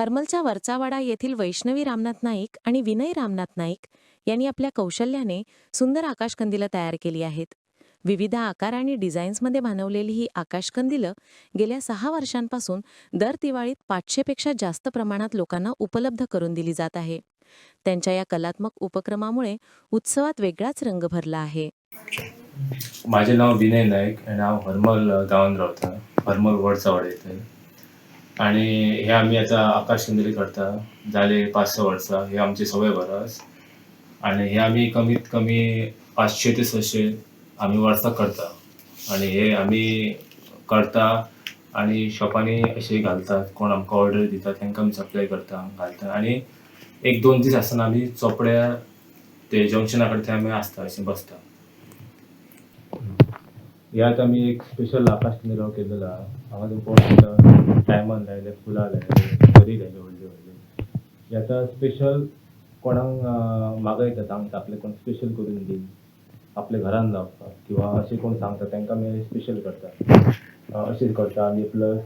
हर्मलच्या वरचावाडा येथील वैष्णवी रामनाथ नाईक आणि विनय रामनाथ नाईक यांनी आपल्या कौशल्याने सुंदर आकाशकंदिलं तयार केली आहेत. विविध आकार आणि डिझाईन्समध्ये बनवलेली ही आकाशकंदिलं गेल्या सहा वर्षांपासून दर दिवाळीत पाचशेपेक्षा जास्त प्रमाणात लोकांना उपलब्ध करून दिली जात आहे. त्यांच्या या कलात्मक उपक्रमामुळे उत्सवात वेगळाच रंग भरला आहे. माझे नाव विनय नाईक आणि हरमल गांवांत रावता हरमल वडचावाड येथे आणि हे आम्ही आता आकाश कंदिली करता झाले पाच सहा वर्सां हे आमची सवय बरस आणि हे आम्ही कमीत कमी पाचशे ते सशे आम्ही वर्सां करता. आणि हे आम्ही करता आणि शॉपांनी असे घालतात कोण आमकां ऑर्डर दिता तांकां आमी सप्लाय करता घालता. आणि एक दोन दीस आसतना आमी चोपड्या ते जंक्शना कडेन थंय आमी आसता अशें बसता. यात आम्ही एक स्पेशल आकाश निर्वाह केलेला हांगा तुम्ही डायमंड लायले फुलां लायले बरी लायले व्हडली व्हडली याचा स्पेशल कोणाक अं, मागयता सांगता आपले कोण स्पेशल करून दी आपल्या घरान लावपाक किंवा अशें कोण सांगता तांकां आमी स्पेशल करता अशें करता आमी प्लस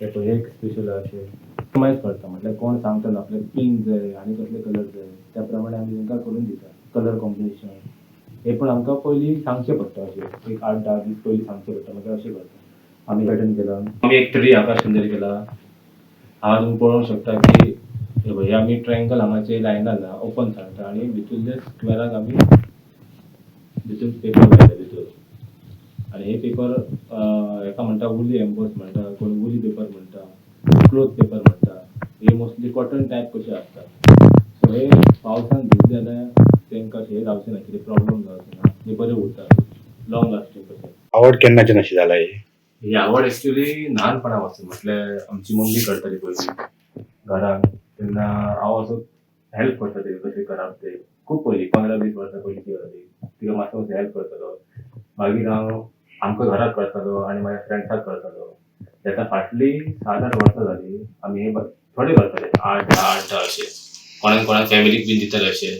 ते पळय एक स्पेशल अशें कस्टमायज करता म्हटल्यार कोण सांगता न्हू आपल्याक पिंक जाय आनी कसले कलर जाय त्या प्रमाणे आमी तांकां करून दिता कलर कॉम्बिनेशन हे पण आमकां पयलीं सांगचें पडटा अशें एक आठ धा दीस पयलीं सांगचें पडटा मागीर अशें करता आमी पॅटर्न केला आमी एक तरी आकाश सुंदर केला. हांगा तुमी पळोवंक शकता की हे आमी ट्रँगल हांगाचे लायनाला ओपन सांगता. आनी भितूरले स्क्वेराक आमी भितून पेपर मेळटा भितर आनी हे पेपर हेका म्हणटा उली एम्बोस म्हणटा कोण उली पेपर म्हणटा क्लोथ पेपर म्हणटा हे मोस्टली कॉटन टायप कशे आसता सो हे पावसान भिजले जाल्यार तेंकां हे जावचें ना कितें प्रॉब्लम हे उरता लॉंग लास्टींग आवड केन्नाच्यान अशी जाला ही? ही आवड ऍक्च्युली ल्हानपणा पासून. म्हटल्यार आमची मम्मी करताली पयलीं घरान तेन्ना हांव असो हेल्प करताली कशें करप ते. खूब पयलीं पंदरा वीस वर्सां पयलीं करताली तिका मातसो मातसो हेल्प करतालो मागीर हांव आमकां घराक करतालो आनी माझ्या फ्रेंड्साक करतालो तेका फाटली सात आठ वर्सां जाली आमी हे थोडे करताले आठ धा आठ धा अशे कोणाक कोणाक फॅमिलीक बीन दिताले अशे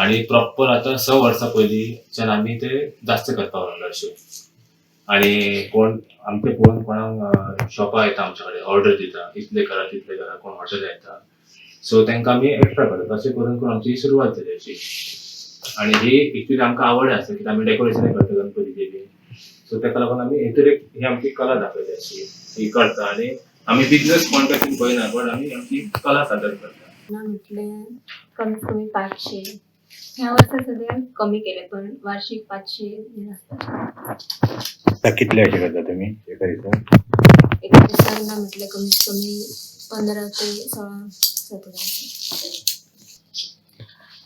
आणि प्रॉपर आता स वर्सां पयलींच्यान आमी ते जास्त करपाक लागलो अशे आणि कोण आमचे कोण कोणाक शॉपां येता आमचे कडेन ऑर्डर दिता इतले करा तितले करा कोण हॉटेल येता सो तांकां आमी एक्स्ट्रा करता तशें करून करून आमची सुरवात जाली अशी. आणि ही एक्चुली आमकां आवड आसा कित्याक आमी डेकोरेशन करता गणपतीचे बी सो ताका लागून आमी हेतूर एक ही आमची कला दाखयली अशी. ही करता आणि आमी बिझनेस पॉयंट ऑफ पळयना पण आमी आमची कला सादर करता. म्हटले कमीत कमी पाचशे ह्या कमी केले पण वार्षिक पाचशे आता कितले करता एका एक दिवसाला म्हटलं कमीत कमी पंधरा ते सोळा सतरा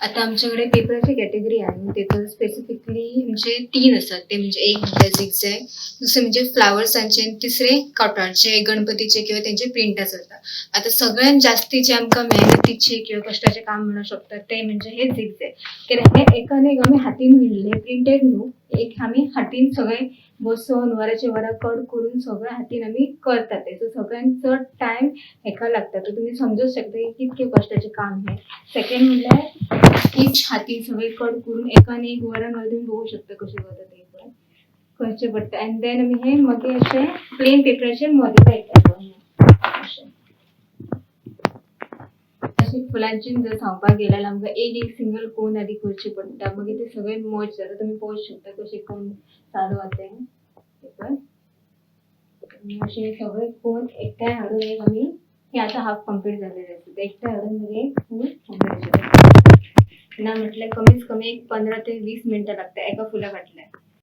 आता आमच्याकडे पेपरची कॅटेगरी आहे. पेपर स्पेसिफिकली म्हणजे तीन असतात. ते म्हणजे एक म्हणजे झिगझॅग दुसरे म्हणजे फ्लावर्सांचे आणि तिसरे कॉटनचे गणपतीचे किंवा त्यांचे प्रिंटच असतात. आता सगळ्यात जास्तीचे आमकां मेहनतीचे किंवा कष्टाचे काम म्हणू शकतात ते म्हणजे हे झिगझॅग कित्याक हे एकाने एक आमी हातीन विणले प्रिंटेड न्हू एक आमी हातीन सगळे बसोन वराचे वरा कट करून सगळे हातीन आमी करतात. ते सो सगळ्यात चड टायम हेका लागता तर तुमी समजू शकता की कितके कष्टाचे काम हे सेकंड म्हणल्यार एक हातीन सगळे कट करून एकान एक वरान वर तुम्ही बघू शकता कशे करता ते. करचे पडटा अँड देन आमी हे मगे अशें प्लेन पेपराचेर मॉडिफाय लायतात अशें अशें फुलांची जर सांगपाक गेल्यार आमकां एक एक सिंगल कोन आदी करची पडटा. मागीर ते सगळे मर्ज जाता तुमी पळोवंक शकता कशे कोण चालू आसा ते. पेपर अशे सगळे कोन एकठांय हाडून एक आमी हे आतां हाफ कंप्लीट जालेले आसा ते एकठांय हाडून मागीर एक फूल कंप्लीट जाता ना म्हटल्यार कमीत कमी एक पंदरा ते वीस मिनटां लागता एका फुला फाटल्यान